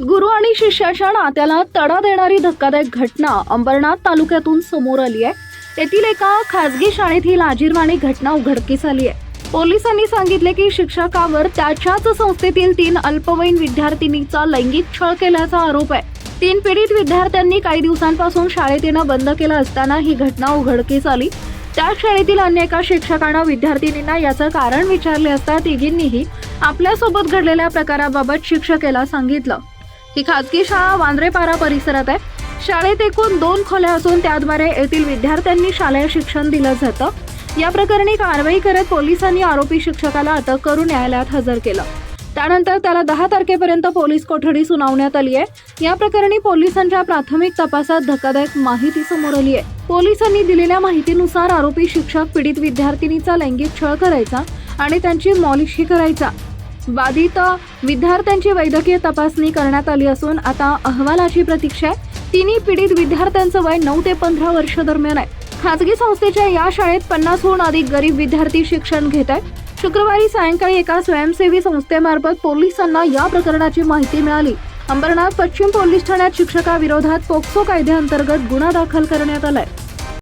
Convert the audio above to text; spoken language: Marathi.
गुरु आणि शिष्याच्या नात्याला तडा देणारी धक्कादायक घटना अंबरनाथ तालुक्यातून समोर आली आहे. येथील एका खासगी शाळेत ही लाजीरवाणी घटना उघडकीस आली आहे. पोलिसांनी सांगितले की शिक्षकावर त्याच्याच संस्थेतील तीन अल्पवयीन विद्यार्थिनीचा लैंगिक छळ केल्याचा आरोप आहे. तीन पीडित विद्यार्थ्यांनी काही दिवसांपासून शाळेत येणं बंद केलं असताना ही घटना उघडकीस आली. त्या शाळेतील अन्य एका शिक्षकानं विद्यार्थिनींना याचं कारण विचारले असता तिघींनीही आपल्यासोबत घडलेल्या प्रकाराबाबत शिक्षकेला सांगितलं. ही खाजगी शाळा वांद्रेपारा परिसरात आहे. शाळेत एकूण दोन खोल्या असून त्याद्वारे येथील विद्यार्थ्यांनी शालेय शिक्षण दिलं जातं या प्रकरणी कारवाई करत पोलिसांनी आरोपी शिक्षकाला अटक करून न्यायालयात हजर केलं. त्यानंतर त्याला दहा तारखेपर्यंत पोलीस कोठडी सुनावण्यात आली आहे. या प्रकरणी पोलिसांच्या प्राथमिक तपासात धक्कादायक माहिती समोर आली आहे. पोलिसांनी दिलेल्या माहितीनुसार आरोपी शिक्षक पीडित विद्यार्थिनीचा लैंगिक छळ करायचा आणि त्यांची मॉलिशही करायचा. बाधित विद्यार्थ्यांची वैद्यकीय तपासणी करण्यात आली असून आता अहवालाची प्रतीक्षा आहे. तिन्ही पीडित विद्यार्थ्यांचं वय नऊ ते पंधरा वर्ष दरम्यान आहे. खाजगी संस्थेच्या या शाळेत पन्नासहून अधिक गरीब विद्यार्थी शिक्षण घेत आहेत. शुक्रवारी सायंकाळी एका स्वयंसेवी संस्थेमार्फत पोलिसांना या प्रकरणाची माहिती मिळाली. अंबरनाथ पश्चिम पोलीस ठाण्यात शिक्षकाविरोधात पोक्सो कायद्याअंतर्गत गुन्हा दाखल करण्यात आलाय.